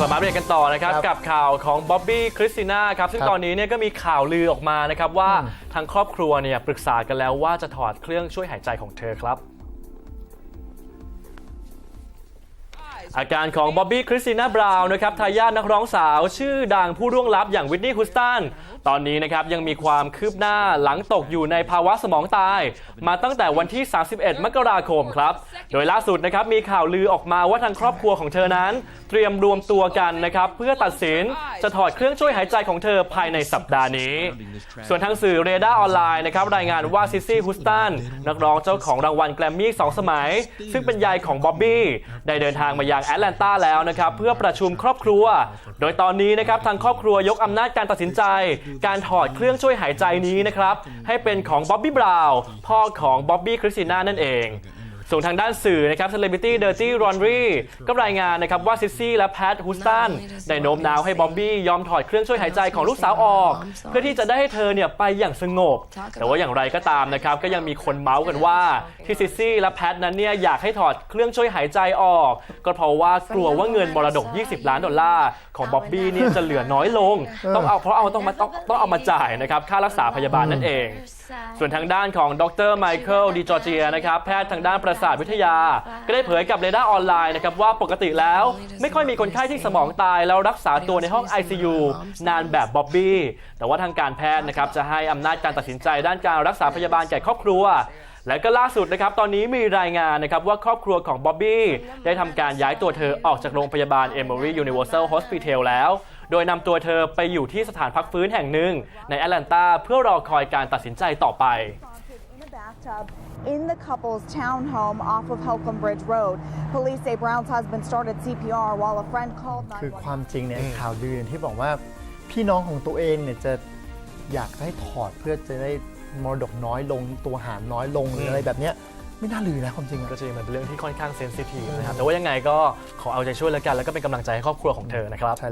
กลับมาเรียนกันต่อนะครับครับกับข่าวของบ๊อบบี้คริสติน่าครับซึ่งครับตอนนี้เนี่ยก็มีข่าวลือออกมานะครับว่าอืมทางครอบครัวเนี่ยปรึกษากันแล้วว่าจะถอดเครื่องช่วยหายใจของเธอครับ อาการของบ๊อบบี้คริสติน่าบราวน์นะครับทายาทนักร้องสาวชื่อดังผู้ร่วงลับอย่างวิทนี่ฮุสตันตอนนี้นะครับยังมีความคืบหน้าหลังตกอยู่ในภาวะสมองตาย มาตั้งแต่วันที่ 31 มกราคมครับ โดยล่าสุดนะครับมีข่าวลือออกมาว่าทางครอบครัวของเธอนั้น เตรียมรวมตัวกันนะครับเพื่อตัดสินจะถอดเครื่องช่วยหายใจของเธอภายในสัปดาห์นี้ ส่วนทางสื่อเรดาร์ออนไลน์นะครับรายงานว่าซิซี่ฮุสตันนักร้องเจ้าของรางวัลแกรมมี่สองสมัย ซึ่งเป็นยายของบ๊อบบี้ได้เดินทางมายังแอตแลนตาแล้วนะครับเพื่อประชุมครอบครัว โดยตอนนี้นะครับทางครอบครัวยกอำนาจการตัดสินใจ การถอดเครื่องช่วยหายใจนี้นะครับให้เป็นของบ๊อบบี้บราวน์พ่อของบ๊อบบี้คริสติน่านั่นเอง ส่วนทางด้านสื่อนะครับ Celebrity Dirty Laundry ก็รายงานนะครับว่าซิซซี่และแพทฮูสตันได้โน้มน้าวให้บ๊อบบี้ยอมถอดเครื่องช่วยหายใจของลูกสาวออก เพื่อที่จะได้ให้เธอเนี่ยไปอย่างสงบ แต่ว่าอย่างไรก็ตามนะครับ ก็ยังมีคนเมาส์กันว่าที่ซิซซี่และแพทนั้นเนี่ยอยากให้ถอดเครื่องช่วยหายใจออก ก็เพราะว่ากลัวว่าเงินมรดก 20 ล้านดอลลาร์ของบ๊อบบี้เนี่ยจะเหลือน้อยลง ต้องเอาเพราะเอาต้องมาต้องต้องเอามาจ่ายนะครับค่ารักษาพยาบาลนั่นเอง ส่วนทางด้านของดรไมเคิลดิจอร์เจียนะครับแพทย์ทางด้านประศาสาทวิทยา ก็ได้เผยกับเรดาร์ออนไลน์นะครับว่าปกติแล้ว ไม่ค่อยมีคนไข้ที่สมองตายแล้วรักษาตัวในห้อง ICU นานแบบบ๊อบบี้แต่ว่าทางการแพทย์นะครับจะให้อำนาจการตัดสินใจด้านการรักษาพยาบาลแก่ครอบครัวและก็ล่าสุดนะครับตอนนี้มีรายงานนะครับว่าครอบครัวของบ๊อบบี้ได้ทำการย้ายตัวเธอออกจากโรงพยาบาล Emory Universal Hospital แล้ว โดยนำตัวเธอไปอยู่ที่สถานพักฟื้นแห่งหนึ่ง ในแอตแลนตาเพื่อรอคอยการตัดสินใจต่อไป bathtub in the couple's townhome off of Holcomb Bridge Road. Police say Brown's husband started CPR while a friend called คือความ 911. จริงเนี่ยไอ้ข่าวลือเนี่ยที่บอกว่าพี่น้องของตัวเองเนี่ยจะอยากให้ถอดเพื่อจะได้มรดกน้อยลงตัวหารน้อยลงหรืออะไรแบบเนี้ยไม่น่าลือนะความจริงอะก็จะมันเป็นเรื่องที่ค่อนข้างเซนซิทีฟนะครับแต่ว่ายังไงก็ขอเอาใจช่วยแล้วกันแล้วก็เป็นกำลังใจให้ครอบครัวของเธอนะครับใช่แล้ว